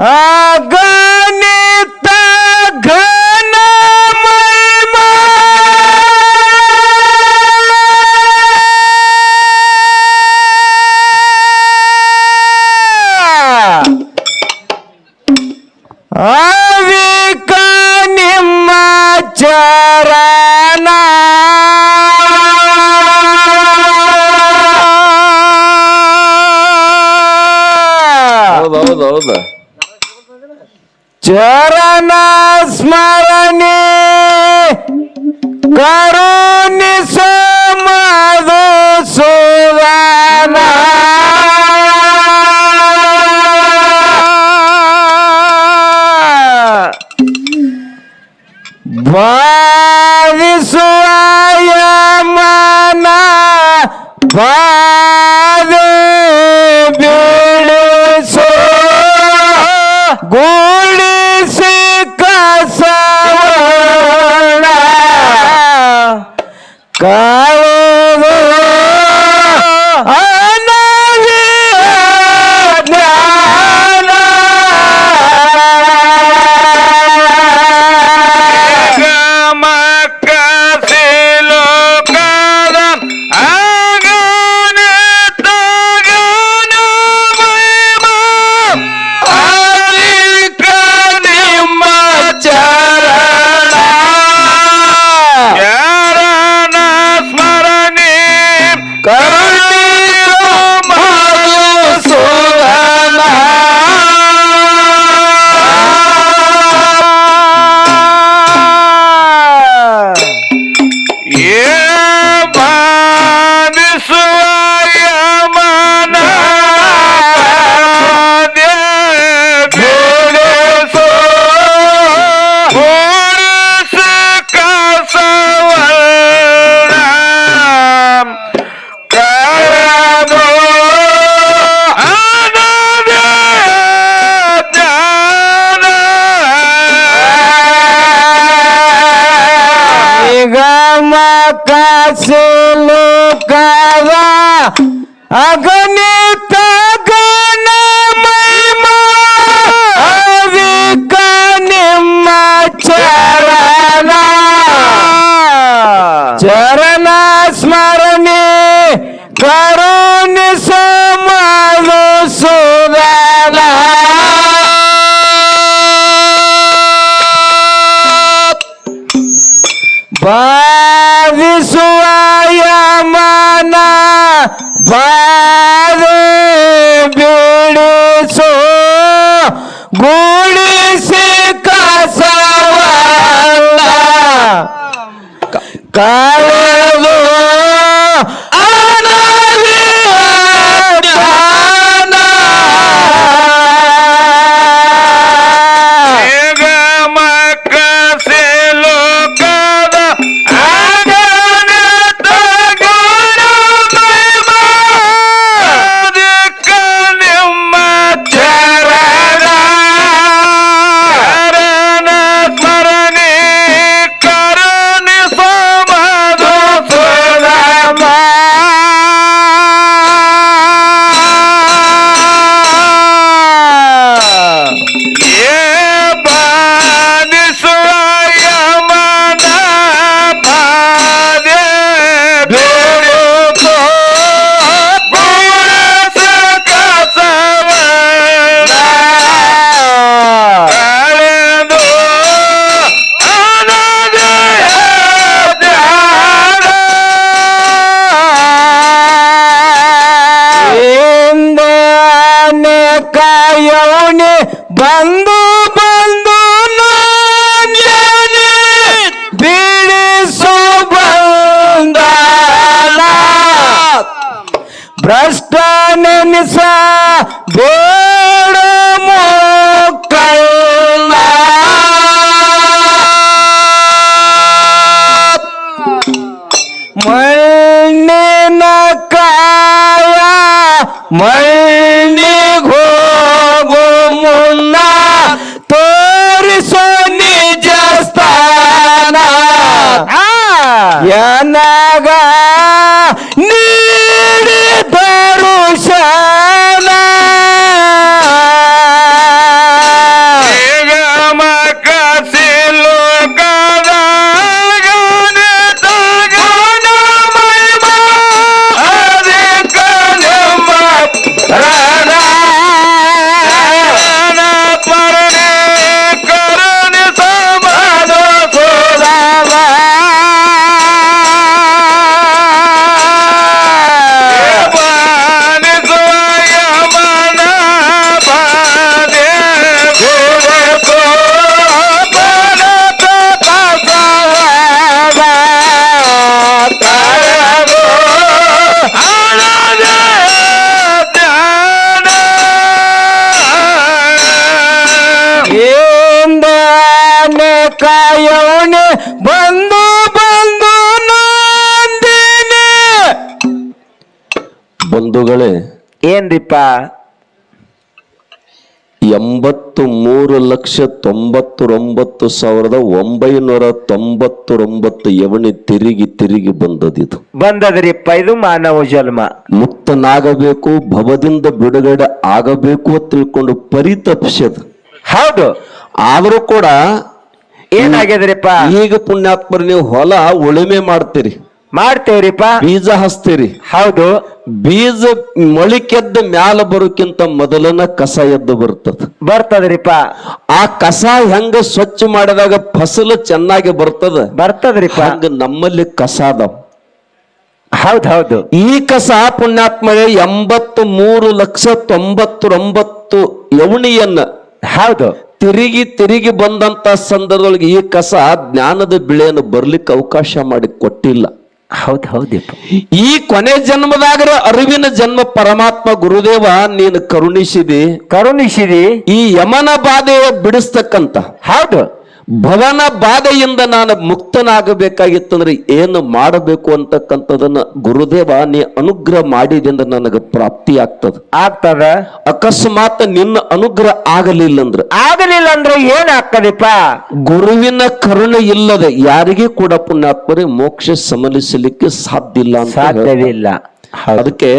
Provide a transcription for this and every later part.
अग smile. I've got 干了 বড় মোকাল্লা ಕಾಯವಣೆ ಬಂದು ಬಂದು ನಂದಿನಿ. ಬಂಧುಗಳೇ ಏನ್ರಿಪ್ಪ? ಎಂಬತ್ತು ಮೂರು ಲಕ್ಷ ತೊಂಬತ್ತೊಂಬತ್ತು ಸಾವಿರದ ಒಂಬೈನೂರ ತೊಂಬತ್ತೊಂಬತ್ತು ಎವಣಿ ತಿರುಗಿ ತಿರುಗಿ ಬಂದದಿದು. ಬಂದದ್ರಿಪ್ಪ ಇದು ಮಾನವ ಜನ್ಮ. ಮುಕ್ತನಾಗಬೇಕು ಭವದಿಂದ ಬಿಡುಗಡೆ ಆಗಬೇಕು ತಿಳ್ಕೊಂಡು ಪರಿತಪ್ಸದ. ಹೌದು. ಆದರೂ ಕೂಡ ಏನಾಗ್ಯದ್ರಿಪ್ಪ ಈಗ ಪುಣ್ಯಾತ್ಮರು ನೀವು ಹೊಲ ಉಳುಮೆ ಮಾಡ್ತೀರಿ. ಮಾಡ್ತೇವ್ರಿಪ್ಪ? ಬೀಜ ಹಚ್ತೀರಿ. ಹೌದು. ಬೀಜ ಮೊಳಿಕೆದ್ದ ಮ್ಯಾಲ ಬರೋಕ್ಕಿಂತ ಮೊದಲನ ಕಸ ಎದ್ದು ಬರ್ತದ. ಬರ್ತದ್ರಿಪ್ಪ. ಆ ಕಸ ಹೆಂಗ ಸ್ವಚ್ಛ ಮಾಡಿದಾಗ ಫಸಲು ಚೆನ್ನಾಗಿ ಬರ್ತದ? ಬರ್ತದ್ರಿಪ್ಪ. ಹಂಗ ನಮ್ಮಲ್ಲಿ ಕಸ ಅದಾವ. ಹೌದೌದು. ಹೌದು ಈ ಕಸ ಪುಣ್ಯಾತ್ಮ ಎಂಬತ್ತು ಮೂರು ಲಕ್ಷ ತೊಂಬತ್ತೊಂಬತ್ತು ಯವಣಿಯನ್ನ ಹೌದು. ತಿರುಗಿ ತಿರುಗಿ ಬಂದಂತ ಸಂದರ್ಭದೊಳಗೆ ಈ ಕಸ ಜ್ಞಾನದ ಬಿಳೆಯನ್ನು ಬರ್ಲಿಕ್ಕೆ ಅವಕಾಶ ಮಾಡಿ ಕೊಟ್ಟಿಲ್ಲ. ಹೌದು ಹೌದು ಈ ಕೊನೆ ಜನ್ಮದಾಗರ ಅರಿವಿನ ಜನ್ಮ ಪರಮಾತ್ಮ ಗುರುದೇವ ನೀನು ಕರುಣಿಸಿದಿ. ಕರುಣಿಸಿದಿ. ಈ ಯಮನ ಬಾಧೆಯ ಬಿಡಿಸ್ತಕ್ಕಂತ. ಹೌದು. ಭವನ ಬಾಧೆಯಿಂದ ನಾನು ಮುಕ್ತನಾಗಬೇಕಾಗಿತ್ತಂದ್ರೆ ಏನು ಮಾಡಬೇಕು ಅಂತಕ್ಕಂಥದನ್ನ ಗುರುದೇವ ನೀ ಅನುಗ್ರಹ ಮಾಡಿದಿಂದ ನನಗೆ ಪ್ರಾಪ್ತಿ ಆಗ್ತದ. ಆಗ್ತದ? ಅಕಸ್ಮಾತ್ ನಿನ್ನ ಅನುಗ್ರಹ ಆಗಲಿಲ್ಲ ಅಂದ್ರೆ. ಆಗಲಿಲ್ಲ ಅಂದ್ರೆ ಏನಾಗ್ತದಪ್ಪ ಗುರುವಿನ ಕರುಣೆ ಇಲ್ಲದೆ ಯಾರಿಗೂ ಕೂಡ ಪುಣ್ಯಾತ್ಮರೇ ಮೋಕ್ಷ ಸಮಲಿಸಲಿಕ್ಕೆ ಸಾಧ್ಯ ಇಲ್ಲ ಅಂತ ಸಾಧ್ಯ ಸಾಧ್ಯವಿಲ್ಲ. ಹೌದು ಅದಕ್ಕೆ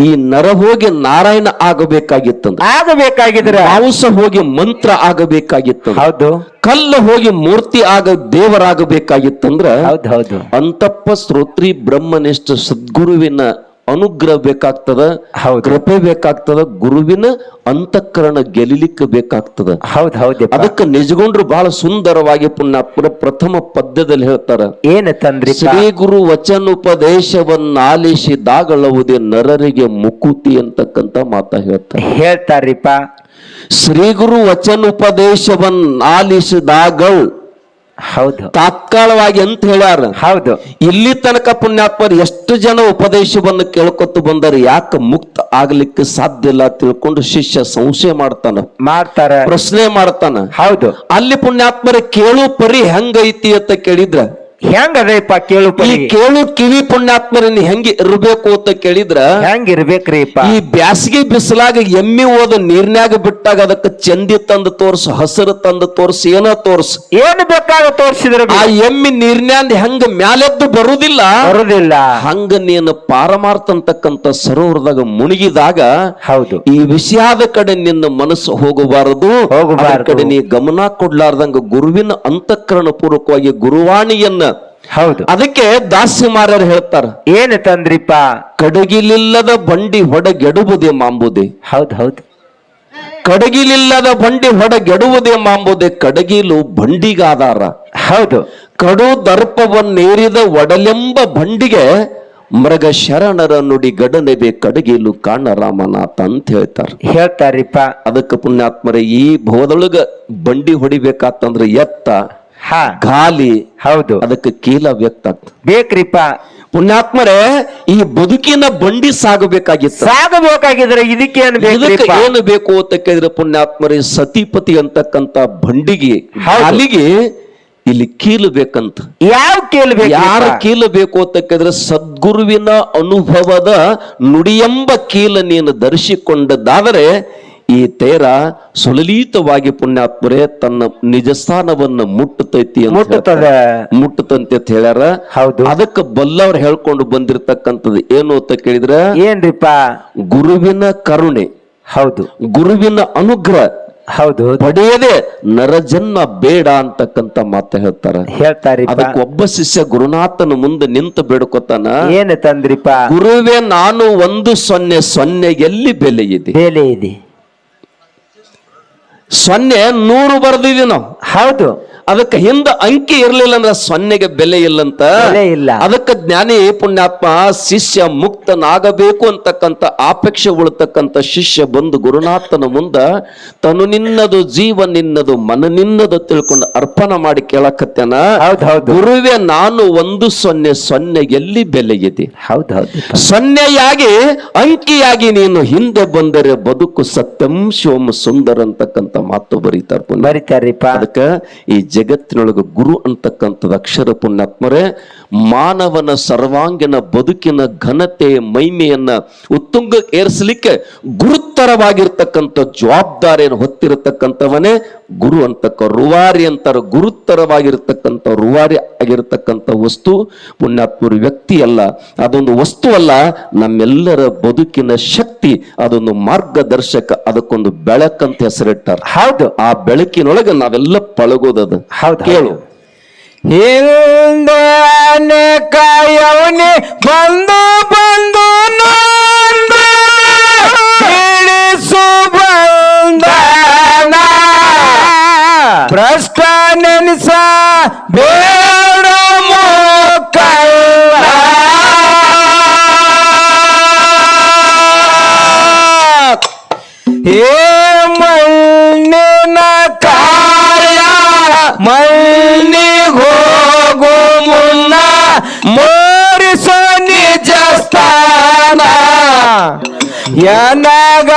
ಈ ನರ ಹೋಗಿ ನಾರಾಯಣ ಆಗಬೇಕಾಗಿತ್ತು ಆಗಬೇಕಾಗಿದ್ರೆ ಮಾಂಸ ಹೋಗಿ ಮಂತ್ರ ಆಗಬೇಕಾಗಿತ್ತು ಹೌದು. ಕಲ್ಲು ಹೋಗಿ ಮೂರ್ತಿ ಆಗ ದೇವರಾಗಬೇಕಾಗಿತ್ತಂದ್ರ ಹೌದ್ ಹೌದು. ಅಂತಪ್ಪ ಶ್ರೋತ್ರಿ ಬ್ರಹ್ಮನಿಷ್ಠ ಸದ್ಗುರುವಿನ ಅನುಗ್ರಹ ಬೇಕಾಗ್ತದ. ಕೃಪೆ ಬೇಕಾಗ್ತದ ಗುರುವಿನ ಅಂತಃಕರಣ ಗೆಲಿಲಿಕ್ಕೆ ಬೇಕಾಗ್ತದ. ಹೌದು ಹೌದು ಅದಕ್ಕೆ ನಿಜಗೊಂಡ್ರು ಬಹಳ ಸುಂದರವಾಗಿ ಪುಣ್ಯಾತ್ಮರ ಪ್ರಥಮ ಪದ್ಯದಲ್ಲಿ ಹೇಳ್ತಾರ. ಏನಂತಂದ್ರೆ ಶ್ರೀ ಗುರು ವಚನೋಪದೇಶವನ್ನಾಲಿಸಿದಾಗಳವುದೇ ನರರಿಗೆ ಮುಕುತಿ ಅಂತಕ್ಕಂತ ಮಾತ ಹೇಳ್ತಾರೆ. ಹೇಳ್ತಾರಿಪ್ಪ ಶ್ರೀ ಗುರು ವಚನೋಪದೇಶವನ್ನಾಲಿಸಿದಾಗಳು ಹೌದು. ತಾತ್ಕಾಲವಾಗಿ ಅಂತ ಹೇಳ್ಯಾರ? ಹೌದು. ಇಲ್ಲಿ ತನಕ ಪುಣ್ಯಾತ್ಮರು ಎಷ್ಟು ಜನ ಉಪದೇಶವನ್ನು ಕೇಳ್ಕೊತ ಬಂದರು ಯಾಕೆ ಮುಕ್ತ ಆಗ್ಲಿಕ್ಕೆ ಸಾಧ್ಯ ಇಲ್ಲ ತಿಳ್ಕೊಂಡು ಶಿಷ್ಯ ಸಂಶಯ ಮಾಡ್ತಾನ. ಮಾಡ್ತಾರ. ಪ್ರಶ್ನೆ ಮಾಡ್ತಾನ. ಹೌದು. ಅಲ್ಲಿ ಪುಣ್ಯಾತ್ಮರ ಕೇಳು ಪರಿ ಹೆಂಗೈತಿ ಅಂತ ಕೇಳಿದ್ರ ಹೆಂಗ್ ಕೇಳು ಈ ಕೇಳು ಕಿವಿ ಪುಣ್ಯಾತ್ಮರನ್ನ ಹೆಂಗೆ ಇರ್ಬೇಕು ಅಂತ ಕೇಳಿದ್ರ ಹೆಂಗ್ ಇರ್ಬೇಕ್ರಿಪ್ಪ ಈ ಬ್ಯಾಸಗಿ ಬಿಸಿಲಾಗ ಎಮ್ಮಿ ಹೋದ ನೀರ್ನ್ಯಾಗ ಬಿಟ್ಟಾಗ ಅದಕ್ಕೆ ಚಂದಿ ತಂದು ತೋರ್ಸು ಹಸಿರು ತಂದು ತೋರ್ಸ ಏನ ತೋರ್ಸು. ಏನ್ ಬೇಕಾಗ ತೋರ್ಸಿದ್ರ ಆ ಎಮ್ಮಿ ನೀರ್ನ್ಯಾಂದ ಹೆಂಗ ಮ್ಯಾಲೆದ್ದು ಬರುದಿಲ್ಲ. ಬರುದಿಲ್ಲ. ಹಂಗ ನೀನು ಪಾರಮಾರ್ಥ ಅಂತಕ್ಕಂತ ಸರೋವರದಾಗ ಮುಣಗಿದಾಗ ಹೌದು. ಈ ವಿಷಯದ ಕಡೆ ನಿನ್ನ ಮನಸ್ಸು ಹೋಗಬಾರದು. ಹೋಗಬಾರದು. ಕಡೆ ನೀ ಗಮನ ಕೊಡ್ಲಾರ್ದಂಗ ಗುರುವಿನ ಅಂತಃಕರಣ ಪೂರ್ವಕವಾಗಿ ಗುರುವಾಣಿಯನ್ನ ಹೌದು. ಅದಕ್ಕೆ ದಾಸ್ಯಮಾರರು ಹೇಳ್ತಾರ ಏನ್ ತಂದ್ರಿಪ್ಪ? ಕಡಗಿಲಿಲ್ಲದ ಬಂಡಿ ಹೊಡಗೆಡುವುದೇ ಮಾಂಬುದೆ ಹೌದು ಹೌದು. ಕಡಗಿಲಿಲ್ಲದ ಬಂಡಿ ಹೊಡಗೆಡುವುದೇ ಮಾಂಬುದೆ ಕಡಗಿಲು ಬಂಡಿಗಾದಾರ. ಹೌದು. ಕಡು ದರ್ಪವನ್ನೇರಿದ ಒಡಲೆಂಬ ಬಂಡಿಗೆ ಮೃಗ ಶರಣರ ನುಡಿ ಗಡನೆದೆ ಕಡಗಿಲು ಕಾಣ ರಾಮನಾಥ ಅಂತ ಹೇಳ್ತಾರೆ. ಹೇಳ್ತಾರಿಪ್ಪ. ಅದಕ್ಕೆ ಪುಣ್ಯಾತ್ಮರ ಈ ಭವದೊಳಗ ಬಂಡಿ ಹೊಡಿಬೇಕಾತಂದ್ರೆ ಎತ್ತ. ಗಾಲಿ ಹೌದು. ಅದಕ್ಕೆ ಕೀಲ ವ್ಯಕ್ತ ಬೇಕ್ರಿಪ್ಪ. ಪುಣ್ಯಾತ್ಮರೇ ಈ ಬದುಕಿನ ಬಂಡಿ ಸಾಗಬೇಕಾಗಿತ್ತು. ಸಾಗಬೇಕಾಗಿದ್ರೆ ಇದಕ್ಕೆ ಏನು ಬೇಕು ಅಂತ ಕೇಳಿದ್ರೆ ಪುಣ್ಯಾತ್ಮರೇ ಸತಿಪತಿ ಅಂತಕ್ಕಂತ ಬಂಡಿಗೆ ಅಲ್ಲಿಗೆ ಇಲ್ಲಿ ಕೀಲು ಬೇಕಂತ. ಯಾವ ಕೇಳ್ಬೇಕು ಯಾರ ಕೀಲು ಬೇಕು ಅಂತ ಕೇಳಿದ್ರೆ ಸದ್ಗುರುವಿನ ಅನುಭವದ ನುಡಿಯೆಂಬ ಕೀಲ ನೀನು ಧರಿಸಿಕೊಂಡದ್ದಾದರೆ ಈ ತೇರ ಸುಲಲಿತವಾಗಿ ಪುಣ್ಯಾತ್ಮರೇ ತನ್ನ ನಿಜ ಸ್ಥಾನವನ್ನ ಮುಟ್ಟತೈತಿ ಮುಟ್ಟುತ್ತದೆ. ಮುಟ್ಟತಂತೆ ಅಂತ ಹೇಳ್ಯಾರ. ಹೌದು. ಅದಕ್ಕೆ ಬಲ್ಲವ್ರು ಹೇಳ್ಕೊಂಡು ಬಂದಿರತಕ್ಕಂಥದ್ದು ಏನು ಅಂತ ಕೇಳಿದ್ರ ಏನ್ರಿಪ್ಪ? ಗುರುವಿನ ಕರುಣೆ ಹೌದು. ಗುರುವಿನ ಅನುಗ್ರಹ ಹೌದು. ಪಡೆಯದೆ ನರಜನ್ಮ ಬೇಡ ಅಂತಕ್ಕಂತ ಮಾತ ಹೇಳ್ತಾರ. ಹೇಳ್ತಾರೆ ಅದಕ್ಕೆ ಒಬ್ಬ ಶಿಷ್ಯ ಗುರುನಾಥನ ಮುಂದೆ ನಿಂತು ಬೇಡ್ಕೊತಾನ ಏನ ತಂದ್ರಿಪ್ಪ? ಗುರುವೇ ನಾನು ಒಂದು ಸೊನ್ನೆ ಸೊನ್ನೆ ಎಲ್ಲಿ ಬೆಲೆ ಇದೆ. ಬೆಲೆ ಇದೆ. ಸೊನ್ನೆ ನೂರು ಬರ್ದಿದ್ವಿ ನಾವು. ಹೌದು. ಅದಕ್ಕೆ ಹಿಂದ ಅಂಕಿ ಇರ್ಲಿಲ್ಲ ಅಂದ್ರೆ ಸೊನ್ನೆಗೆ ಬೆಲೆ ಇಲ್ಲಂತ. ಇಲ್ಲ. ಅದಕ್ಕೆ ಜ್ಞಾನಿ ಪುಣ್ಯಾತ್ಮ ಶಿಷ್ಯ ಮುಕ್ತನಾಗಬೇಕು ಅಂತಕ್ಕಂಥ ಆಪೇಕ್ಷೆ ಉಳ್ತಕ್ಕಂತ ಶಿಷ್ಯ ಬಂದು ಗುರುನಾಥನ ಮುಂದ ತನು ನಿನ್ನದು ಜೀವ ನಿನ್ನದು ಮನ ನಿನ್ನದು ತಿಳ್ಕೊಂಡು ಅರ್ಪಣ ಮಾಡಿ ಕೇಳಕತ್ತೇನ? ಗುರುವೆ ಹೌದು. ಗುರುವೇ ನಾನು ಒಂದು ಸೊನ್ನೆ ಸೊನ್ನೆ ಎಲ್ಲಿ ಬೆಲೆ ಇದೆ ಹೌದೌದು ಹೌದು. ಸೊನ್ನೆಯಾಗಿ ಅಂಕಿಯಾಗಿ ನೀನು ಹಿಂದೆ ಬಂದರೆ ಬದುಕು ಸತ್ಯಂ ಶಿವಂ ಸುಂದರ ಅಂತಕ್ಕಂಥ ಮಾತು ಬರೀತಾರ ಪುಣ್ಯ. ಅದಕ್ಕ ಈ ಜಗತ್ತಿನೊಳಗ ಗುರು ಅಂತಕ್ಕಂಥದ್ದು ಅಕ್ಷರ ಪುಣ್ಯಾತ್ಮರೇ ಮಾನವನ ಸರ್ವಾಂಗೀಣ ಬದುಕಿನ ಘನತೆ ಮೈಮೆಯನ್ನ ಉತ್ತುಂಗ ಏರಿಸಲಿಕ್ಕೆ ಗುರುತರವಾಗಿರ್ತಕ್ಕಂಥ ಜವಾಬ್ದಾರಿಯನ್ನು ಹೊತ್ತಿರತಕ್ಕಂಥವನೇ ಗುರು ಅಂತಕ್ಕ ರುವಾರಿ ಅಂತಾರ. ಗುರುತರವಾಗಿರ್ತಕ್ಕಂಥ ರುವಾರಿ ಆಗಿರತಕ್ಕಂಥ ವಸ್ತು ಪುಣ್ಯಾತ್ಮರು ವ್ಯಕ್ತಿ ಅಲ್ಲ ಅದೊಂದು ವಸ್ತು ಅಲ್ಲ ನಮ್ಮೆಲ್ಲರ ಬದುಕಿನ ಶಕ್ತಿ ಅದೊಂದು ಮಾರ್ಗದರ್ಶಕ ಅದಕ್ಕೊಂದು ಬೆಳಕಂತ ಹೆಸರಿಟ್ಟಾರ. ಹೌದು. ಆ ಬೆಳಕಿನೊಳಗೆ ನಾವೆಲ್ಲ ಪಳಗೋದದು. ಹೌದು ಕೇಳು. ಹಿಂದೆ ಅನೇಕ ಯವನಿ ಬಂದು ಬಂದು ಇಳಿಸು ಬಂದನ ಭ್ರಷ್ಟ ನೆನೆಸ ಬೇಡ ಮಕ್ಕಳ ಹೇ ಮಣ್ಣಿನ ಕಾಯ ಮಣ್ಣಿಗೆ ಎನಗ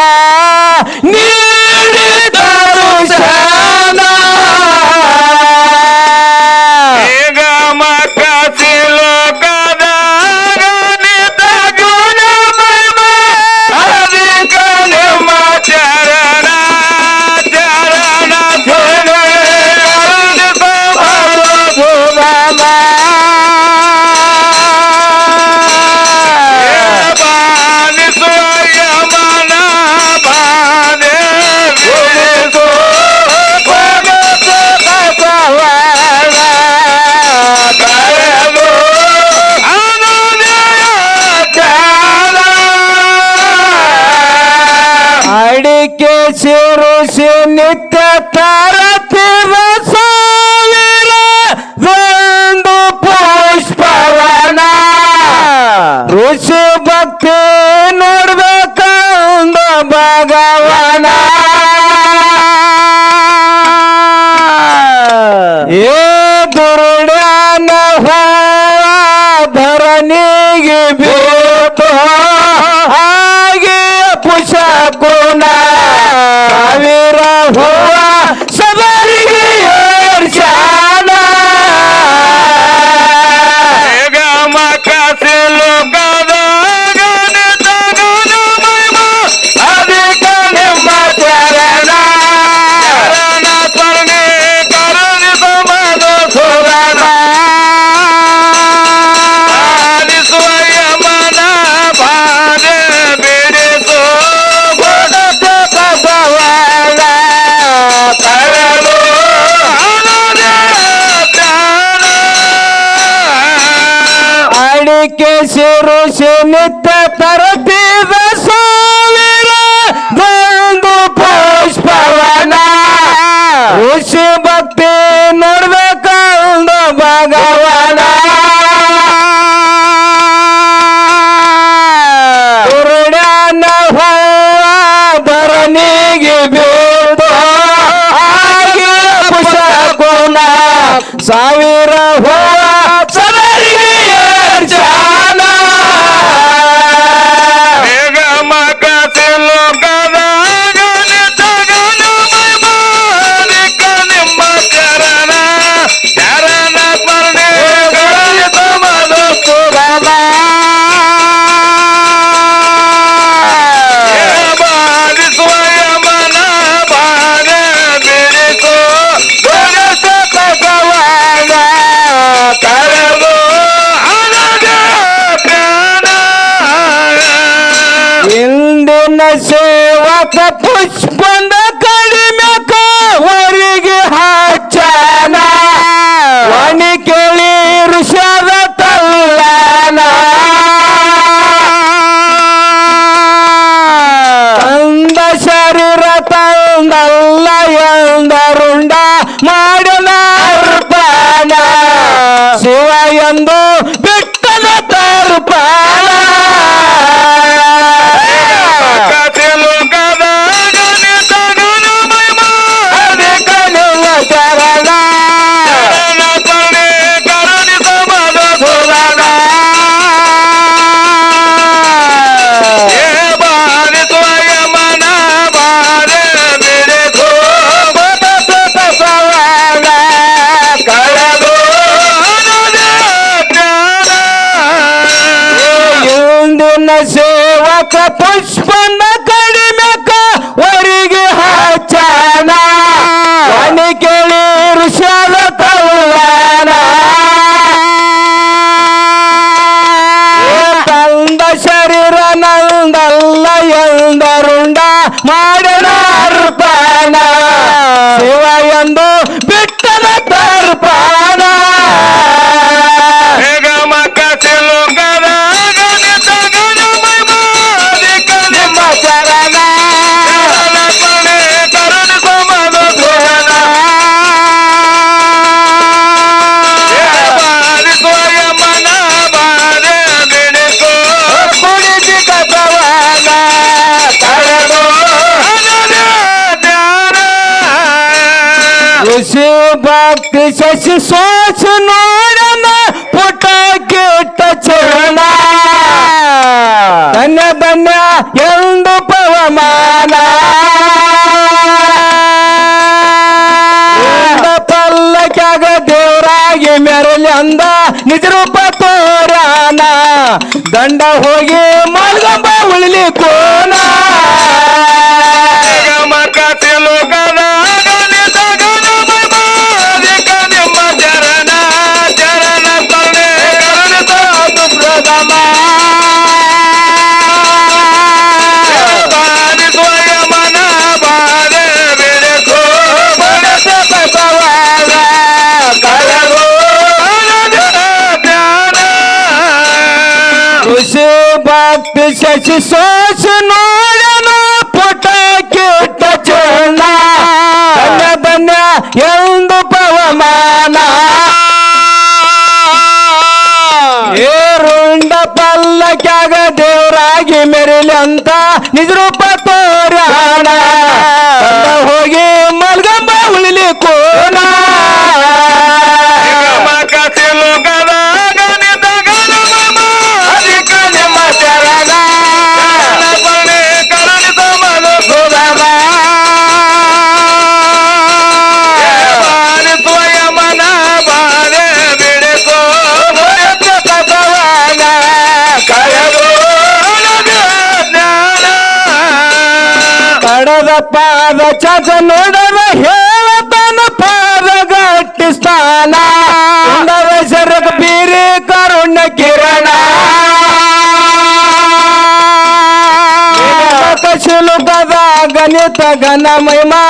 ನೀಡಿದ ಅಡಿಕೆ ಸೇರು ನಿತ್ಯ ತರತಿದ ಸಾವಿರ ಒಂದು ಪುಷ್ಪವನ. ಋಷಿ ಭಕ್ತಿ ನೋಡ್ಬೇಕಂದ ಭಗವನ. ಕುರುಡನ ಹೂವ ಧರಣಿಗೆ ಬೀಳ್ದು ಪುಷಗುಣ ಸಾವಿರ ಸೇವಕ ಋಷಿ ಭಕ್ತಿ ಶಶಿ ಸೋಚ ನೋಡನ ಪುಟ ಕಿಟ್ಟ ಚರಣ ಧನ್ಯ ಧನ್ಯ ಎಂದು ಪವಮಾನ ಎಂದ ಪಲ್ಲಕ್ಯಾಗ ದೇವರಾಗಿ ಮೆರಲಿ ಅಂದ ನಿಜ ರೂಪ ತೋರಾನ ದಂಡ ಹೋಗಿ ಮಲ್ಗಂಬ ಉಳಿಲಿ ಶಶಿ ಸೋಚ ನೋಡನ ಪುಟ ಕೆಟ್ಟ ಚೂರ್ಣ ಬನ್ನ ಎಂದು ಪವಮಾನ. ಏರುಂಡ ಪಲ್ಲಕ್ಕಾಗ ದೇವರಾಗಿ ಮೆರಿಲಿ ಪಾದ ಚಜ ನೋಡವ ಹೇಳತನ ಪಾದ ಗಟ್ಟಿ ಸ್ಥಾನ. ಉಂಡದ ಶರಗ ಬೀರಿ ಕರುಣ ಕಿರಣ. ಶಿಲುಕದ ಗಣಿತ ಘನ ಮಹಿಮಾ.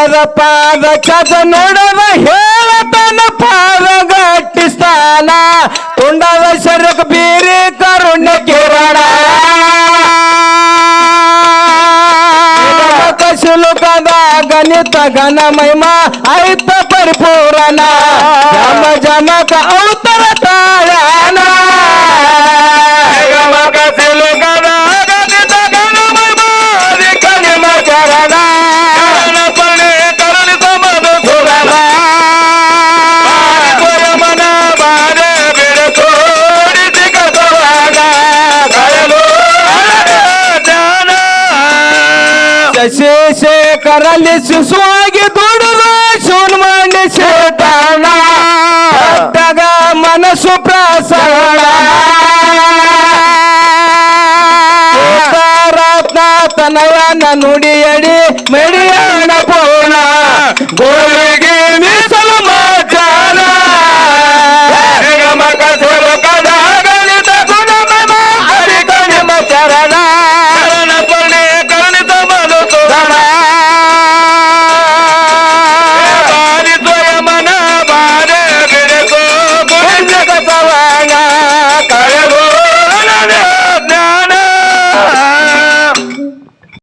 ಕಡದ ಪಾದ ಕದ ನೋಡದ ಹೇಳತನ ಪಾದ ಗಟ್ಟಿಸ್ತಾನ ತುಂಡದ ಶರಕ ಬೀರಿ ಕರುಣ್ಯ ಕಿರಣ. ಗಣಿತ ಘನ ಮಹಿಮಾ ಐತ ಪರಿಪೂರಣ. ಜಮ ಜಮಕ ಔತರ ಶಿಶುವಾಗಿ ದುಡಿದು ಸುನ್ಮಂಡಿ ಶೇತಾನ ಭಕ್ತಗ ಮನಸ್ಸು ಪ್ರಸರಣ ರತ್ನ ತನವನ ನುಡಿಯಡಿ